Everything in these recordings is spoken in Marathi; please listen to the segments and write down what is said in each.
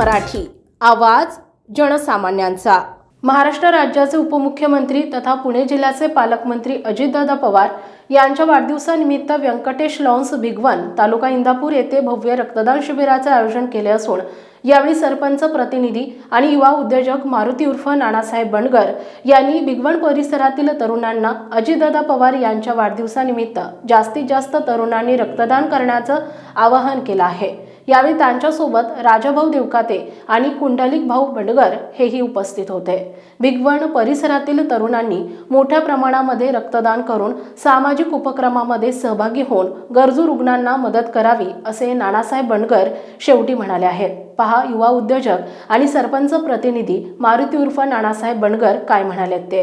मराठी. आवाज जनसामान्यांचा. महाराष्ट्र राज्याचे उपमुख्यमंत्री तथा पुणे जिल्ह्याचे पालकमंत्री अजितदादा पवार यांच्या वाढदिवसानिमित्त व्यंकटेश लॉन्स भिगवण तालुका इंदापूर येथे भव्य रक्तदान शिबिराचे आयोजन केले असून यावेळी सरपंच प्रतिनिधी आणि युवा उद्योजक मारुती उर्फ नानासाहेब बनगर यांनी भिगवण परिसरातील तरुणांना अजितदादा पवार यांच्या वाढदिवसानिमित्त जास्तीत जास्त तरुणांनी रक्तदान करण्याचं आवाहन केलं आहे. यावेळी त्यांच्यासोबत राजाभाऊ देवकाते आणि कुंडलिक भाऊ बंडगर हेही उपस्थित होते. भिगवण परिसरातील तरुणांनी मोठ्या प्रमाणामध्ये रक्तदान करून सामाजिक उपक्रमामध्ये सहभागी होऊन गरजू रुग्णांना मदत करावी असे नानासाहेब बंडगर शेवटी म्हणाले आहेत. पहा युवा उद्योजक आणि सरपंच प्रतिनिधी मारुती उर्फ नानासाहेब बंडगर काय म्हणालेत ते.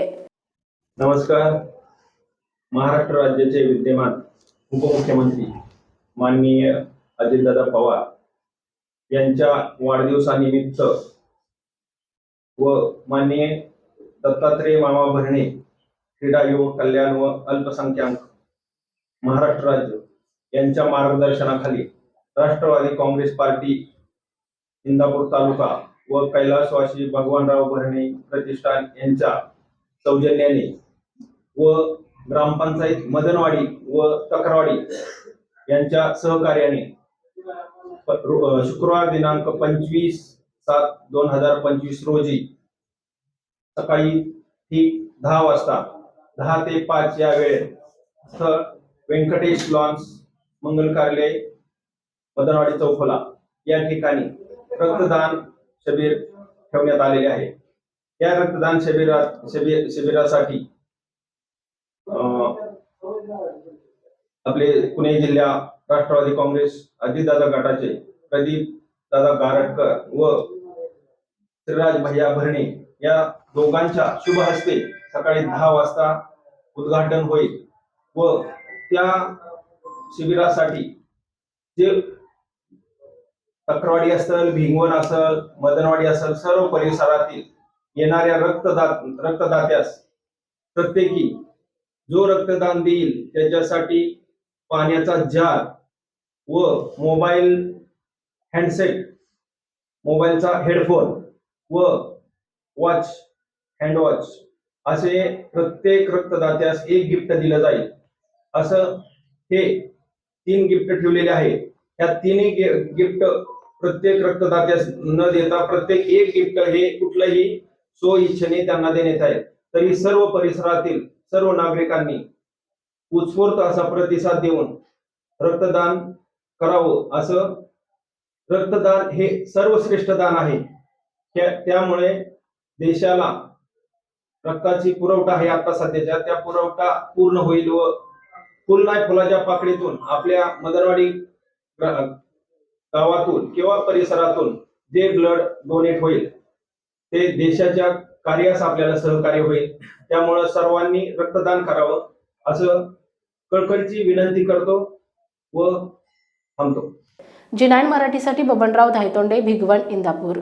नमस्कार. महाराष्ट्र राज्याचे विद्यमान उपमुख्यमंत्री माननीय अजितदादा पवार यांच्या वाढदिवसानिमित्त व माननीय दत्तात्रय मामा भरणे क्रीडा युवक कल्याण व अल्पसंख्याक महाराष्ट्र राज्य यांच्या मार्गदर्शनाखाली राष्ट्रवादी काँग्रेस पार्टी इंदापूर तालुका व कैलासवासी भगवानराव भरणे प्रतिष्ठान यांच्या सौजन्याने व ग्रामपंचायत मदनवाडी व तक्रवाडी यांच्या सहकार्याने शुक्रवार दिनांक पंचवीस सात दोन हजार पंचवीस रोजी सकाळी ठीक दहा वाजता दहा ते पाच या वेळेत स्थळ व्यंकटेश लॉन्स मंगल कार्यालय मदनवाडी चौफला या ठिकाणी रक्तदान शिबिर ठेवण्यात आलेले आहे. या रक्तदान शिबिरात शिबिर शिबिरासाठी अं, आपले पुणे जिल्हा राष्ट्रवादी काँग्रेस अजितदादा गटाचे प्रदीप दादा गारटकर व श्रीराज भैया भरणे या दोघांच्या शुभ हस्ते सकाळी दहा वाजता उद्घाटन होईल व त्या शिबिरासाठी जे तक्रवाडी असल भिंगवण असेल मदनवाडी असेल सर्व परिसरातील येणाऱ्या रक्तदात रक्तदात्यास प्रत्येकी जो रक्तदान देईल त्याच्यासाठी पाण्याचा जार व मोबाईल हँडसेट मोबाईलचा हेडफोन व वॉच हँड वॉच असे प्रत्येक रक्तदात्यास एक गिफ्ट दिलं जाईल. असं हे तीन गिफ्ट ठेवलेले आहे. या तिन्ही गिफ्ट प्रत्येक रक्तदात्यास न देता प्रत्येक एक गिफ्ट हे कुठलंही सो इच्छेने त्यांना देण्यात आहे. तरी सर्व परिसरातील सर्व नागरिकांनी उत्स्फूर्त असा प्रतिसाद देऊन रक्तदान करावं. असं रक्तदान हे सर्वश्रेष्ठ दान आहे. त्यामुळे देशाला रक्ताची पुरवठा आहे आता सध्याच्या. त्या पुरवठा पूर्ण होईल व फुल नाही फुलाच्या पाकळीतून आपल्या मदरवाडी गावातून किंवा परिसरातून जे ब्लड डोनेट होईल ते देशाच्या कार्यास आपल्याला सहकार्य होईल. त्यामुळं सर्वांनी रक्तदान करावं असं कळकळीची विनंती करतो व थांबतो. जी नाईन मराठीसाठी बबनराव धायतोंडे भिगवण इंदापूर.